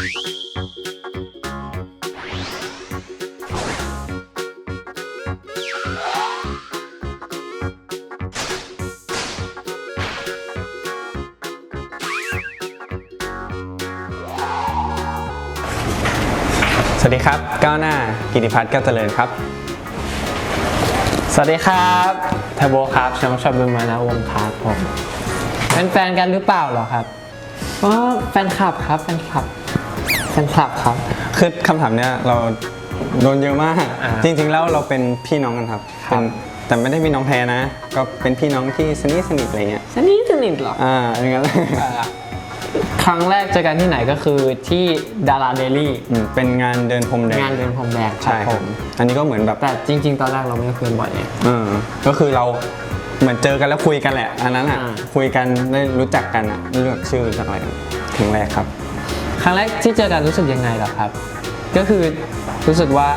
สวัสดีครับ ก้าวหน้ากิติพัฒน์ก้วเจริญครับ สวัสดีครับเทโบครับช่องชอบบินมานะวงครับผมเป็นแฟนกันหรือเปล่าเหรอครับอ๋อแฟนคลับครับแฟนคลับ แฟนคลับครับ คือคำถามเนี้ยเราโดนเยอะมาก อ่าจริงๆแล้วเราเป็นพี่น้องกันครับครับ เป็นแต่ไม่ได้พี่น้องแท้นะ ก็เป็นพี่น้องที่สนิทสนิทอะไรเงี้ย สนิทสนิทเหรอ อ่าอย่างนั้นเลยอ่าครั้งแรกเจอกันที่ไหนก็คือที่ดาราเดลี่อืมเป็นงานเดินพรมแดงงานเดินพรมแดงครัใช่บคผรับม อันนี้ก็เหมือนแบบ แต่จริง ๆ ตอนแรกเราไม่ได้คุยกันบ่อยไงเออก็คือเราเหมือนเจอกันแล้วคุยกันแหละ อันนั้นอะ อ่า คุยกันได้รู้จักกันอะเลือกชื่อจากอะไรถึงแรกครับ ครั้งแรกที่เจอกันรู้สึกยังไงเหรอครับ ก็คือรู้สึกว่า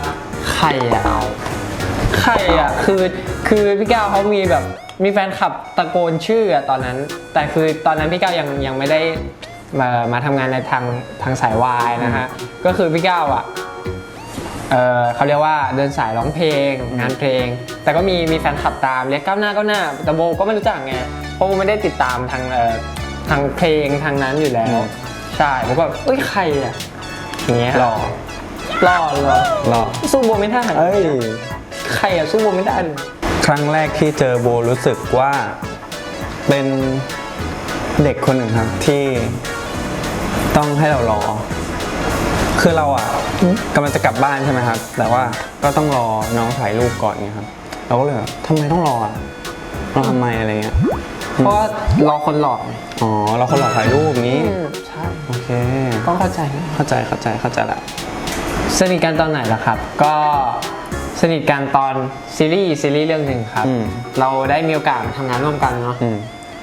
ใครอะใครอะคือคือพี่ก้าวเขามีแบบมีแฟนคลับตะโกนชื่ออะตอนนั้น แต่คือตอนนั้นพี่ก้าวยังยังไม่ได้มามาทำงานในทางทางสายวายนะฮะก็คือพี่ก้าวอะเออเขาเรียกว่าเดินสายร้องเพลง งานเพลง แต่ก็มีมีแฟนคลับตามเรียกก้าวหน้าก้าวหน้าแต่โบก็ไม่รู้จักไงเพราะโบไม่ได้ติดตามทางเอ่อทางเพลงทางนั้นอยู่แล้วอืม ใช่ผมก็เอ้ยใครอะอย่างเงี้ยหล่อหล่อหล่อหล่อสู้โบไม่ได้เอ้ยใครอะสู้โบไม่ได้ครั้งแรกที่เจอโบรู้สึกว่าเป็นเด็กคนหนึ่งครับที่ต้องให้เรารอ คือเราอะกำลังจะกลับบ้านใช่ไหมครับ แต่ว่าก็ต้องรอน้องถ่ายรูปก่อนไงครับ เราก็เลยแบบทำไมต้องรออะรอทำไมอะไรเงี้ย เพราะว่ารอคนหล่ออ๋อเราคนรอถ่ายรูปนี้อืมใช่ โอเคต้องเข้าใจเข้าใจเข้าใจเข้าใจละสนิทกันตอนไหนล่ะครับ ก็สนิทกันตอนซีรีส์ซีรีส์เรื่องหนึ่งครับ อืม เราได้มีโอกาสมาทำงานร่วมกันเนาะอืม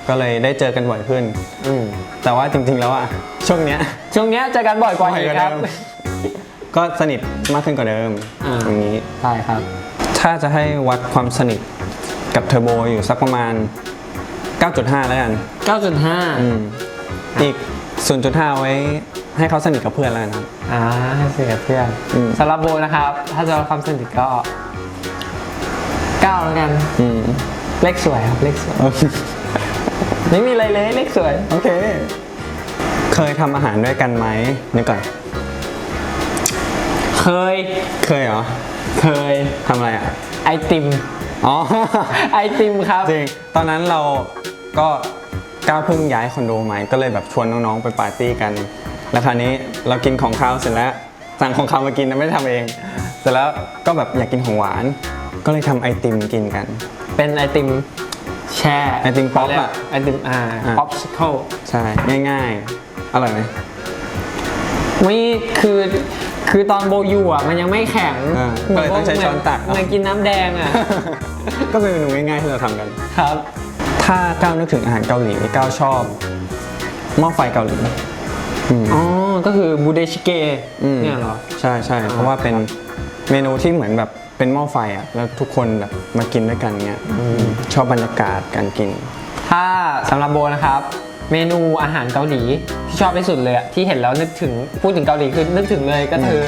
ก็เลยได้เจอกันบ่อยขึ้น อืมแต่ว่าจริง ๆ แล้วอะช่วงเนี้ยช่วงเนี้ยเจอกันบ่อยกว่าอีกครับบ่อยกว่าเดิมก็สนิทมากขึ้นกว่าเดิมอ่า อย่างนี้ ใช่ครับ ถ้าจะให้วัดความสนิทกับเทอร์โบอยู่สักประมาณ 9.5 แล้วกัน 9.5 อืมอีก 0.5ไว้ให้เขาสนิทกับเพื่อนแล้วกันครับ อ่าให้สนิทกับเพื่อนอืม สำหรับโบนะครับ ถ้าจะความสนิทก็เก้าแล้วกัน อืมเลขสวยครับ เลขสวย โอเคไม่มีอะไรเลยเลขสวย โอเค เคยทำอาหารด้วยกันไหมนึกก่อน เคย เคยเหรอเคย ทำอะไรอะ ไอติม อ๋อ ไอติมครับ จริง ตอนนั้นเราก็ ก้าวเพิ่งย้ายคอนโดใหม่ก็เลยแบบชวนน้องๆไปปาร์ตี้กัน แล้วคราวนี้เรากินของข้าวเสร็จแล้วสั่งของข้าวมากินนะไม่ได้ทำเอง เสร็จแล้วก็แบบอยากกินของหวาน ก็เลยทำไอติมกินกัน เป็นไอติมแช่ไอติมป๊อปอะไอติมอ่าอ่า ป๊อปสเคิลใช่ง่าย ๆ อร่อยไหม ไม่คือคือตอนโบอยู่อะมันยังไม่แข็งอ่าก็เลยต้องใช้ช้อนตักมันกินน้ำแดงอะ ก็เป็นเมนูง่ายๆที่เราทำกัน ครับ ถ้าก้าวนึกถึงอาหารเกาหลีก้าวชอบหม้อไฟเกาหลีอืม อ๋อ ก็คือบูเดชิเกะอืม เนี่ยเหรอ ใช่ใช่เพราะว่าเป็นเมนูที่เหมือนแบบเป็นหม้อไฟอะแล้วทุกคนแบบมากินด้วยกันเงี้ยชอบบรรยากาศการกิน ถ้าสำหรับโบนะครับ เมนูอาหารเกาหลีที่ชอบที่สุดเลยอะที่เห็นแล้วนึกถึงพูดถึงเกาหลีคือนึกถึงเลยก็คือ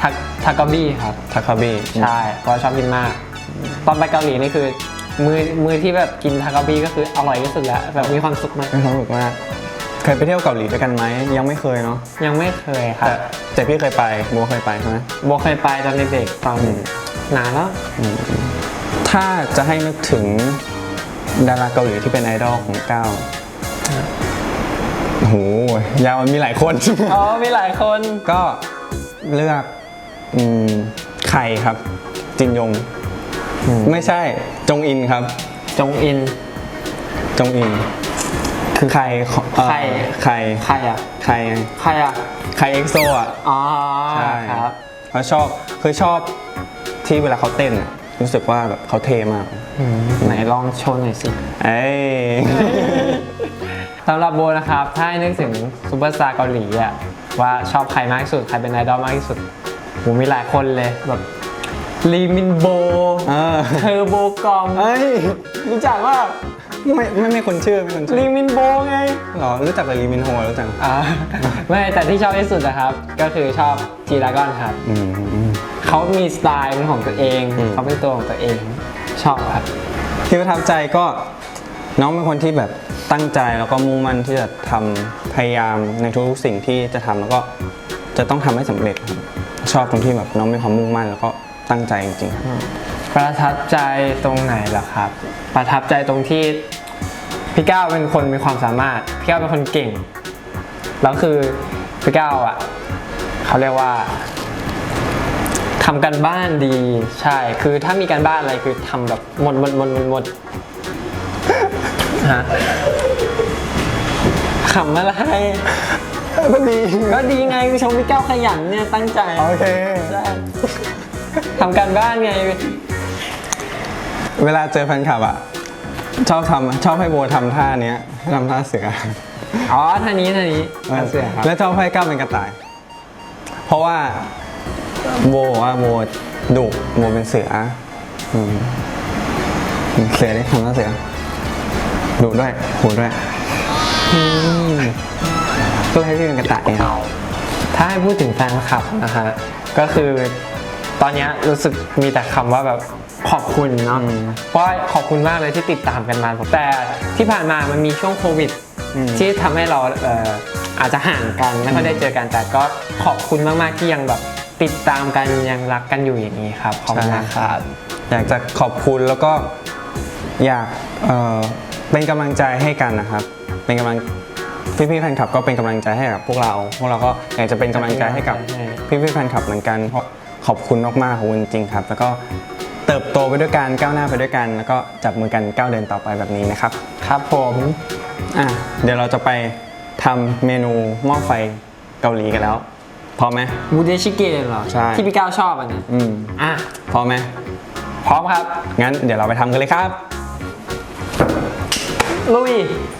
ทาทากาบิครับ ทาคาบิใช่เพราะชอบกินมาก ตอนไปเกาหลีนี่คือ มือมือที่แบบกินทากาบิก็คืออร่อยที่สุดแล้วแบบมีความสุขมาก มีความสุขมาก เคยไปเที่ยวเกาหลีด้วยกันไหม ยังไม่เคยเนาะยังไม่เคยครับแต่แต่พี่เคยไปโบเคยไปใช่ไหมโบเคยไปตอนเด็กๆตอนอืมนานแล้ว ถ้าจะให้นึกถึงดาราเกาหลีที่เป็นไอดอลของก้าวโอ้โหยาวมันมีหลายคนอ๋อมีหลายคนก็เลือกอืมไข่ครับ จินยง ไม่ใช่จงอินครับ จงอิน จงอิน คือใครของเอ่อใครใครใครอะใครใครอะใครเอ็กโซอะอ๋อใช่ครับเขาชอบคือชอบที่เวลาเขาเต้นอะรู้สึกว่าแบบเขาเท่มากอืมไหนลองโชว์หน่อยสิเอ้ยสำหรับโบนะครับ ถ้าให้นึกถึงซูเปอร์สตาร์เกาหลีอะว่าชอบใครมากที่สุด ใครเป็นไอดอลมากที่สุดโหมีหลายคนเลยแบบ ลีมินโบเออเทอร์โบกอมเอ้ยรู้จักว่าไม่ไม่ไม่คนชื่อไม่คนชื่อลีมินโบไงหรอรู้จักแต่ลีมินโฮรู้จักอ่าไม่แต่ที่ชอบที่สุดนะครับ ก็คือชอบจีรากอนครับอืมอืมเขามีสไตล์เป็นของตัวเองอืมเขาเป็นตัวของตัวเอง ชอบครับที่ประทับใจก็น้องเป็นคนที่แบบตั้งใจแล้วก็มุ่งมั่นที่จะทำพยายามในทุกๆสิ่งที่จะทำแล้วก็จะต้องทำให้สำเร็จครับชอบตรงที่แบบน้องมีความมุ่งมั่นแล้วก็ ตั้งใจจริงๆครับประทับใจตรงไหนล่ะครับ ประทับใจตรงที่พี่ก้าวเป็นคนมีความสามารถพี่ก้าวเป็นคนเก่งแล้วคือพี่ก้าวอะเขาเรียกว่าทำกันบ้านดีใช่ คือถ้ามีการบ้านอะไรคือทำแบบหมดหมดหมดหมดหมดฮะขำอะไรก็ดีก็ดีไงชมพี่ก้าวขยันเนี่ยตั้งใจโอเคใช่ ทำการบ้านไง เวลาเจอแฟนคลับอะชอบทำชอบให้โบทำท่าเนี้ยทำท่าเสืออ๋อท่านี้ท่านี้ท่าเสือครับแล้วชอบให้ก้าวเป็นกระต่าย เพราะว่าโบบอกว่าโบดุโบเป็นเสืออืมเสือได้ทำท่าเสือดุด้วยหูด้วยก็ให้พี่เป็นกระต่ายครับถ้าให้พูดถึงแฟนคลับนะฮะก็คือ ตอนเนี้ยรู้สึกมีแต่คำว่าแบบขอบคุณเนาะอืมเพราะว่าขอบคุณมากเลยที่ติดตามกันมา แต่ที่ผ่านมามันมีช่วงโควิดอืมที่ทำให้เราเอ่ออาจจะห่างกันไม่ค่อยได้เจอกันแต่ก็ขอบคุณมากๆที่ยังแบบติดตามกันยังรักกันอยู่อย่างนี้ครับขอบคุณมากครับอยากจะขอบคุณแล้วก็อยากเอ่อเป็นกำลังใจให้กันนะครับ เป็นกำลังพี่ๆแฟนคลับก็เป็นกำลังใจให้กับพวกเรา พวกเราก็อยากจะเป็นกำลังใจให้กับพี่ๆแฟนคลับเหมือนกันเพราะข อบคุณมากๆขอบคุณจริงๆครับ แล้วก็เติบโตไปด้วยกันก้าวหน้าไปด้วยกัน แล้วก็จับมือกันก้าวเดินต่อไปแบบนี้นะครับ ครับผมอะเดี๋ยวเราจะไปทำเมนูหม้อไฟเกาหลีกันแล้วพร้อมไหม บูเดชิเกะเหรอใช่ ที่พี่ก้าวชอบอันนี้อืมอะพร้อมไหมพร้อมครับ งั้นเดี๋ยวเราไปทำกันเลยครับ ลุยเ